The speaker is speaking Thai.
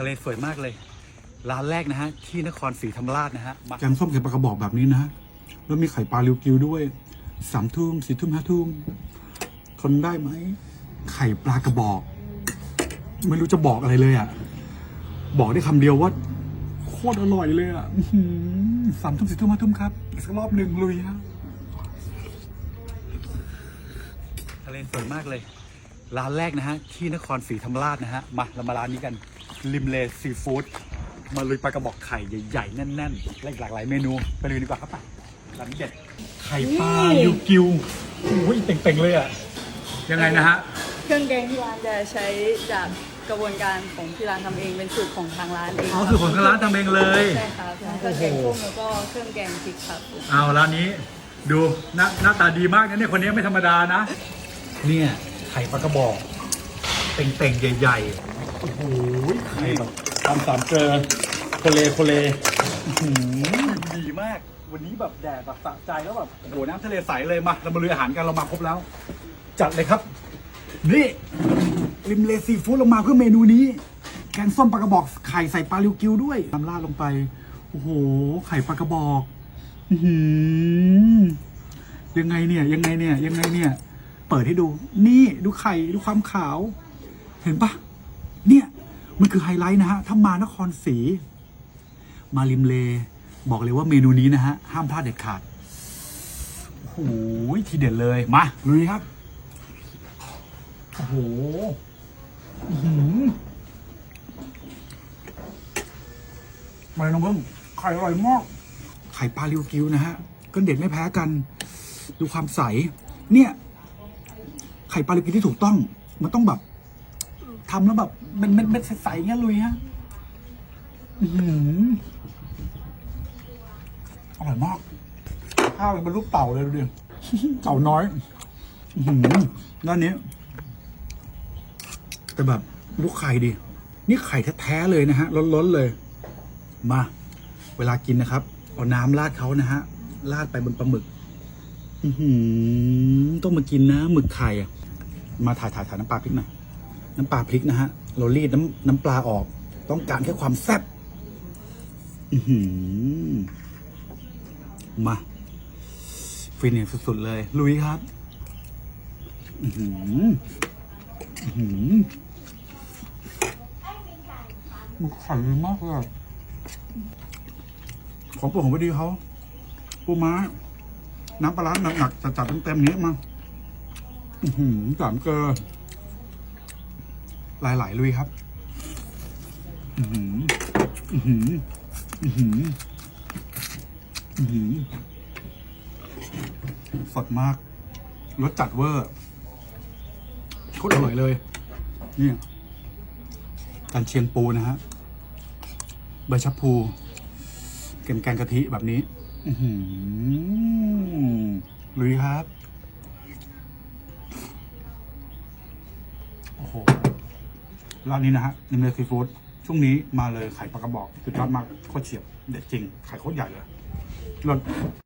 ทะเลสวยมากเลย ร้านแรกนะฮะ ที่นครศรีธรรมราชนะฮะมาแกงส้มไข่ปลากระบอกแบบนี้นะ แล้วมีไข่ปลาริวกิวด้วยสามทุ่มสี่ทุ่มห้าทุ่มทนได้ไหม ไข่ปลากระบอก ไม่รู้จะบอกอะไรเลยอะ บอกได้คำเดียวว่า โคตรอร่อยเลยอะอื้อหือสามทุ่มสี่ทุ่มห้าทุ่มครับอีกสักรอบหนึ่งลุยฮะ ทะเลสวยมากเลย ร้านแรกนะฮะ ที่นครศรีธรรมราชนะฮะ มาเรามาร้านนี้กัน ริมเลซีฟู้ดมาลุยปลากระบอกไข่ใหญ่ๆ แน่นๆและอีกหลากหลายเมนูไปเลยดีกว่าครับไปร้านนี้เด็ดไข่ปลาริวกิวโอ้ยเต่งๆเลยอะยังไงนะฮะเครื่องแกงที่ร้านจะใช้จากกระบวนการของที่ร้านทำเองเป็นสูตรของทางร้านเองเอาคือของทางร้านทำเองเลยใช่ครับทั้งเครื่องแกงส้มแล้วก็เครื่องแกงพริกครับเอาร้านนี้ดูหน้าหน้าตาดีมากนะเนี่ยคนนี้ไม่ธรรมดานะ เนี่ยไข่ปลากระบอกเต่งๆใหญ่ ๆ โอ้โหไข่แบบทำสามเกลือโคเลโคเลอื้อหือดีมาก วันนี้แบบแดดแบบสะใจแล้วแบบโอ้โหน้ำทะเลใสเลยมาเรามาลุยอาหารกันเรามาครบแล้ว จัดเลยครับ นี่ริมเลซีฟู้ดลงมาเพื่อเมนูนี้ แกงส้มปลากระบอกไข่ใส่ปลาลิวกิวด้วยทำราดลงไป โอ้โห ไข่ปลากระบอกอื้อหือยังไงเนี่ย ยังไงเนี่ย ยังไงเนี่ย เปิดให้ดู นี่ดูไข่ ดูความขาว เห็นปะ มันคือไฮไลท์นะฮะ ถ้ามานครศรี มาริมเล บอกเลยว่าเมนูนี้นะฮะ ห้ามพลาดเด็ดขาด โอ้โห ทีเด็ดเลย มาลุยครับ โอ้โหหืมาเลยน้องเพิ่งไข่อร่อยมาก ไข่ปลาริวกิวนะฮะ ก็เด็ดไม่แพ้กัน ดูความใส เนี่ย ไข่ปลาริวกิวที่ถูกต้อง มันต้องแบบ ทำแล้วแบบเป็นเม็ดใสๆเงี้ยลุยฮะอร่อยมาก ข้าวเป็นรูปเต่าเลยดูดิเต่าน้อยหือด้านนี้ แต่แบบลูกไข่ดินี่ไข่แท้ๆเลยนะฮะล้นๆเลย มา เวลากินนะครับ เอาน้ำราดเขานะฮะราดไปบนปลาหมึกหือต้องมากินนะหมึกไข่อะมาถ่ายถ่ายถ่ายน้ำปลาพริกหน่อย น้ำปลาพริกนะฮะเรารีดน้ำน้ำปลาออก ต้องการแค่ความแซ่บมาฟินอย่างสุดๆเลย ลุยครับอือหืออื้อหือมันไข่ดีมากเลยของโปรดของพอดีเขาปูม้า น้ำปลาร้าหนักๆจัดๆเต็มๆนี้มาอือหือสามเกลือ หลายๆลุยครับ อือหืออือหืออือหืออือหือสดมาก รสจัดเวอร์โคตรอร่อยเลย นี่การเชียงปูนะฮะ ใบชะพูเก็นแกงกะทิแบบนี้ อือหือลุยครับ โอ้โห ร้านนี้นะฮะนิมเลซีฟู้ดช่วงนี้มาเลยไข่ปลากระบอกสุดยอดมากโคตรเฉียบเด็ดจริงไข่โคตรใหญ่เลยรส